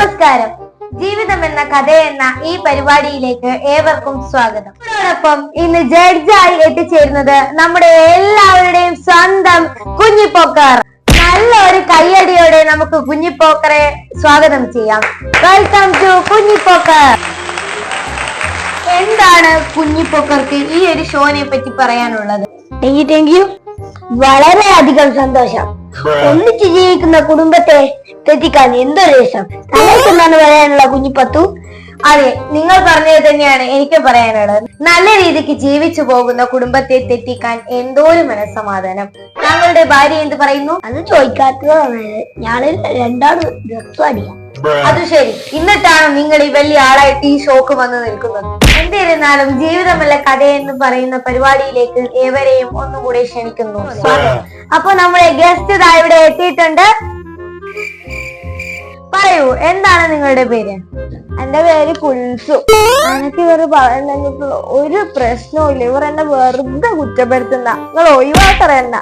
നമസ്കാരം. ജീവിതം എന്ന കഥ എന്ന ഈ പരിപാടിയിലേക്ക് ഏവർക്കും സ്വാഗതം. അതോടൊപ്പം ഇന്ന് ജഡ്ജായി എത്തിച്ചേരുന്നത് നമ്മുടെ എല്ലാവരുടെയും സ്വന്തം കുഞ്ഞിപ്പൊക്കർ. നല്ല ഒരു കയ്യടിയോടെ നമുക്ക് കുഞ്ഞിപ്പോക്കറെ സ്വാഗതം ചെയ്യാം. Welcome to Kunjippokkar. എന്താണ് കുഞ്ഞിപ്പോക്കർക്ക് ഈ ഒരു ഷോനെ പറ്റി പറയാനുള്ളത്? താങ്ക് യു താങ്ക് യു വളരെയധികം സന്തോഷം. ഒന്നിച്ച് ജീവിക്കുന്ന കുടുംബത്തെ തെറ്റിക്കാൻ എന്തൊരു രസം തലേക്കുന്നാണ് പറയാനുള്ള കുഞ്ഞിപ്പത്തു. അതെ നിങ്ങൾ പറഞ്ഞത് തന്നെയാണ്. എനിക്ക് പറയാനുള്ളത്. നല്ല രീതിക്ക് ജീവിച്ചു പോകുന്ന കുടുംബത്തെ തെറ്റിക്കാൻ എന്തോ ഒരു മനസ്സമാധാനം. താങ്കളുടെ ഭാര്യ എന്ത് പറയുന്നു? അത് ചോദിക്കാത്തതാണ് ഞാനൊരു രണ്ടാണ് ദിവസം അടിയാ. അത് ശരി. എന്നിട്ടാണ് നിങ്ങൾ ഈ വലിയ ആളായിട്ട് ഈ ഷോക്ക് വന്ന് നിൽക്കുന്നത്. എന്നിരുന്നാലും ജീവിതമല്ല കഥ എന്ന് പറയുന്ന പരിപാടിയിലേക്ക് ഏവരെയും ഒന്നുകൂടെ ക്ഷണിക്കുന്നു. അപ്പൊ നമ്മുടെ ഗസ്റ്റ് ഇതാ ഇവിടെ എത്തിയിട്ടുണ്ട്. പറയൂ എന്താണ് നിങ്ങളുടെ പേര്? എന്റെ പേര് കുൽസു എനിക്ക് ഇവർ പറയുന്ന ഒരു പ്രശ്നവും ഇവർ എന്നെ വെറുതെ കുറ്റപ്പെടുത്തുന്ന നിങ്ങൾ ഒഴിവാക്കറന്ന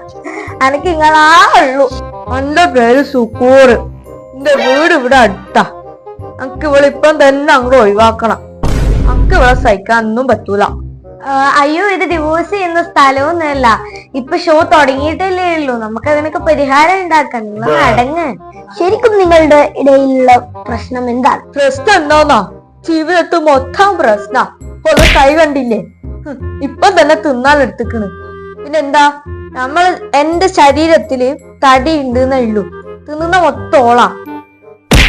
എനിക്ക് നിങ്ങളാ ഉള്ളൂ. എന്റെ പേര് സുക്കൂർ. എന്റെ വീട് ഇവിടെ അടുത്താ. എനിക്ക് ഇവളിപ്പം തന്നെ അങ്ങോട്ട് ഒഴിവാക്കണം. അനക്ക് ഇവിടെ സഹിക്കാൻ ഒന്നും പറ്റൂല അയ്യോ ഇത് ഡിവോഴ്സ് ചെയ്യുന്ന സ്ഥലമൊന്നുമല്ല. ഇപ്പൊ ഷോ തുടങ്ങിയിട്ടല്ലേ ഉള്ളൂ. നമുക്ക് അതിനൊക്കെ പരിഹാരം ഉണ്ടാക്കാം. നിങ്ങൾ അടങ്ങ്. ശരിക്കും നിങ്ങളുടെ ഇടയിലുള്ള പ്രശ്നം എന്താണ്? പ്രശ്നം എന്താന്നാ? ജീവിതത്തിൽ മൊത്തം പ്രശ്ന. കൈ കണ്ടില്ലേ? ഇപ്പൊ തന്നെ തിന്നാൻ എടുത്തുക്കണ്. പിന്നെന്താ? നമ്മൾ എന്റെ ശരീരത്തിൽ തടി ഉണ്ട് ഉള്ളൂ. തിന്നുന്ന മൊത്തോളാ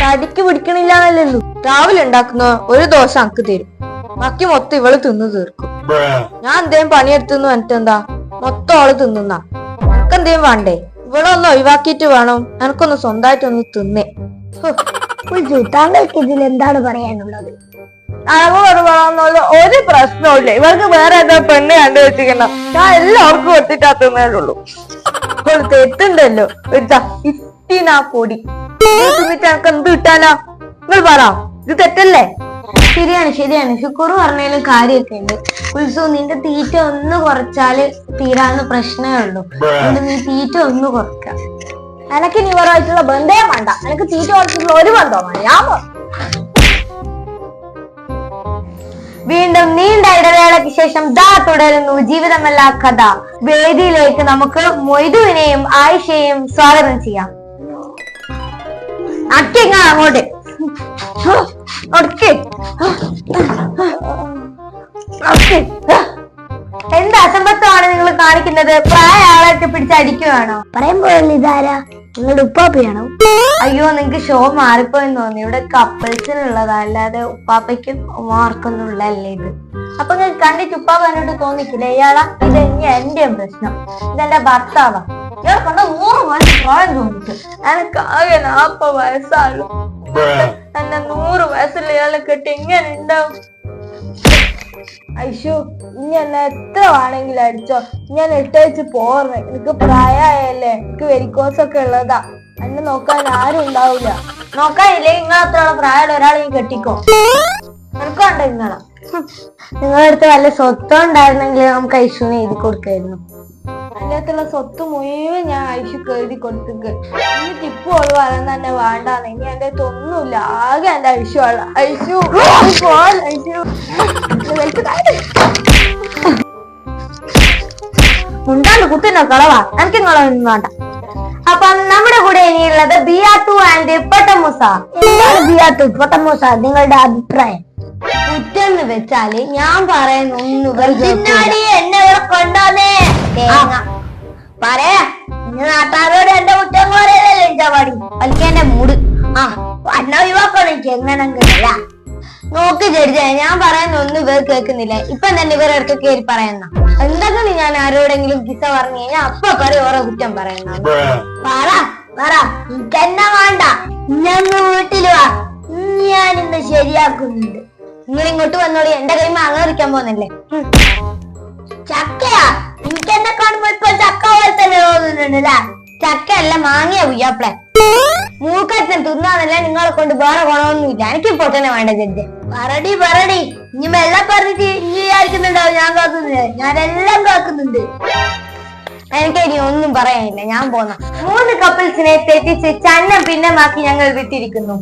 തടിക്ക് പിടിക്കണില്ല എന്നല്ലേ ഉള്ളൂ. രാവിലെ ഉണ്ടാക്കുന്ന ഒരു ദോശ അക്ക് തരും. ബാക്കി മൊത്തം ഇവൾ തിന്നു തീർക്കും. ഞാൻ എന്തേലും പണിയെടുത്തെന്ന് പറഞ്ഞിട്ട് എന്താ? മൊത്തം അവൾ തിന്നുന്ന. എനക്ക് എന്തേലും വേണ്ടേ? ഇവളൊന്ന് ഒഴിവാക്കിയിട്ട് വേണം. എനക്കൊന്ന് സ്വന്തമായിട്ടൊന്ന് തിന്നേ. താങ്കൾക്ക് ഇതിൽ എന്താണ് പറയാനുള്ളത്? ഒരു പ്രശ്നമില്ല ഇവർക്ക് വേറെ എന്താ പെണ്ണ് കണ്ടു വെച്ചിരിക്കണം ഞാൻ എല്ലാവർക്കും കൊടുത്തിട്ടാ തിന്നേയുള്ളൂ ഒരു തെറ്റുണ്ടല്ലോ. ഇതാ ഇത്തിനാ പൊടി. തിന്നിട്ട് എനക്ക് എന്ത് കിട്ടാനാ? നിങ്ങൾ പറ. ഇത് തെറ്റല്ലേ? ശരിയാണ് ശരിയാണ്. ഷുക്കൂർ പറഞ്ഞതിലും കാര്യമൊക്കെ ഉണ്ട് ഉത്സവം നിന്റെ തീറ്റ ഒന്ന് കുറച്ചാൽ തീരാന്ന് പ്രശ്നമേ ഉള്ളൂ. അതുകൊണ്ട് നീ തീറ്റ ഒന്ന് കുറക്ക നിനക്ക് ഇനി ഇവരുമായിട്ടുള്ള ബന്ധേ വേണ്ട. നിനക്ക് തീറ്റ കുറച്ചിട്ടുള്ള ഒരു ബന്ധവും വേണ്ട. ഞാൻ വീണ്ടും നീണ്ട ഇടവേളയ്ക്ക് ശേഷം ദാ തുടരുന്നു ജീവിതമല്ല കഥ. വേദിയിലേക്ക് നമുക്ക് മൊയ്തുവിനെയും ആയിഷയെയും സ്വാഗതം ചെയ്യാം. അങ്ങോട്ട്. എന്ത് അസംബത്വമാണ് നിങ്ങൾ കാണിക്കുന്നത്? പ്രായ ആളൊക്കെ പിടിച്ചടിക്കുവാണോ പറയുമ്പോഴല്ലേ ഇതാരാ? നിങ്ങളുടെ ഉപ്പാപ്പയാണോ? അയ്യോ നിങ്ങക്ക് ഷോ മാറിപ്പോയെന്ന് തോന്നി ഇവിടെ കപ്പിൾസിനുള്ളതാ അല്ലാതെ ഉപ്പാപ്പയ്ക്കും ഉമ്മാർക്കൊന്നും ഉള്ളതല്ലേ ഇത്. അപ്പൊ നിങ്ങൾ കണ്ടിട്ട് ഉപ്പാപ്പ എന്നോട് തോന്നിക്കില്ല? ഇയാളാ ഇത് എന്റെ പ്രശ്നം. ഇതെന്റെ ഭർത്താവാ. ഇയാൾ കണ്ട നൂറ് വയസ്സ് പ്രായം തോന്നിക്കും എനിക്ക് ആകെ നാപ്പത് വയസ്സാളു എന്നെ നൂറ് വയസ്സുള്ള ഇയാളെ കെട്ടി എങ്ങനെ ഉണ്ടാവും. ഐഷു ഇനി എത്ര വേണമെങ്കിലും അടിച്ചോ? ഞാൻ എട്ടയച്ച് പോർന്ന്. എനിക്ക് പ്രായമായല്ലേ എനിക്ക് വെരിക്കോസ് ഒക്കെ ഉള്ളതാ. എന്നെ നോക്കാൻ ആരും ഉണ്ടാവില്ല നോക്കാനില്ലേ? നിങ്ങളത്രയുള്ള പ്രായമുള്ള ഒരാളെ ഈ കെട്ടിക്കോ? നിനക്കുണ്ടോ നിങ്ങളെ നിങ്ങളുടെ വല്ല സ്വത്തം ഉണ്ടായിരുന്നെങ്കിൽ നമുക്ക് ഐശുവിനെ എഴുതി കൊടുക്കായിരുന്നു. അടുത്തുള്ള സ്വത്ത് മുഴുവൻ ഞാൻ ഐഷുക്ക് എഴുതി കൊടുത്തിക്ക്. ഇനി ടിപ്പു ഓൾ പറയുന്ന തന്നെ വേണ്ടാന്ന്. ഇനി എന്റെ തൊന്നുമില്ല ഒന്നുമില്ല. ആകെ എന്റെ ഐഷു ഐഷു. മുണ്ടാണ്ട് കുത്തിനോ കളവാ. എനിക്ക് നിങ്ങളൊന്നും വേണ്ട. അപ്പൊ നമ്മുടെ കൂടെ ഇനിയുള്ളത് ബിയാട്ടു ആൻഡ് പൊട്ടമൂസ. എന്താണ് ബിയാത്തു? പൊട്ടമോസ നിങ്ങളുടെ അഭിപ്രായം? കുറ്റെന്ന് വെച്ചാൽ ഞാൻ പറയുന്ന ഒന്നും എന്നെ ഇവിടെ കൊണ്ടുവന്നേ. തേങ്ങ. പറയാ നാട്ടാരോട് എന്റെ കുറ്റം പാടി? വലിക്കെന്റെ മൂട്. ആ അന്ന ഒഴിവാക്കണം എനിക്ക് എങ്ങനെങ്കിലല്ല നോക്ക് ചെറുതെ ഞാൻ പറയുന്ന ഒന്നും ഇവർ കേൾക്കുന്നില്ല. ഇപ്പൊ തന്നെ ഇവർ ഇടയ്ക്ക് കയറി പറയുന്ന. എന്തെങ്കിലും ഞാൻ ആരോടെങ്കിലും കിസ പറഞ്ഞു കഴിഞ്ഞാൽ അപ്പൊ പറയും ഓരോ കുറ്റം പറയുന്ന. പറ പറ. ഇതന്നെ വേണ്ട. ഞാൻ വീട്ടിൽ വാ. ഞാൻ ഇന്ന് ശരിയാക്കുന്നുണ്ട്. നിങ്ങൾ ഇങ്ങോട്ട് വന്നോളി. എന്റെ കൈ മാങ്ങ പറിക്കാൻ പോകുന്നില്ലേ? ചക്കയാ. എനിക്കെന്നെ കാണുമ്പോ ഇപ്പൊ ചക്ക പോലെ തന്നെ തോന്നുന്നുണ്ട് ചക്ക അല്ല മാങ്ങയാ ഉയ്യാപ്പളെ. മൂക്കറ്റം തിന്നാന്നല്ല നിങ്ങളെ കൊണ്ട് വേറെ ഗുണമൊന്നുമില്ല. എനിക്ക് ഇപ്പൊ തന്നെ വേണ്ട ജഡ്ജെ പറടി പറടി. ഇനി മെല്ലെ പറഞ്ഞിട്ട് ഇനി വിചാരിക്കുന്നുണ്ടാവും ഞാൻ കാക്കുന്നില്ല ഞാനെല്ലാം എല്ലാം കാക്കുന്നുണ്ട് എനിക്ക് ഇനി ഒന്നും പറയാനില്ല. ഞാൻ പോന്ന. മൂന്ന് കപ്പിൾസിനെ തെറ്റിച്ച് ചന്നം പിന്നമാക്കി ഞങ്ങൾ വിട്ടിരിക്കുന്നു.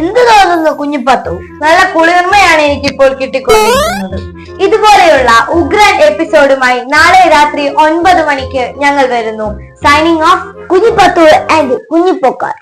എന്ത് തോന്നുന്നു കുഞ്ഞിപ്പത്തു? നല്ല കുളിർമയാണ് എനിക്ക് ഇപ്പോൾ കിട്ടിക്കൊണ്ടിരിക്കുന്നത്. ഇതുപോലെയുള്ള ഉഗ്രൻ എപ്പിസോഡുമായി നാളെ രാത്രി ഒൻപത് മണിക്ക് ഞങ്ങൾ വരുന്നു. Signing off Kunjippathu and Kunjippokkar.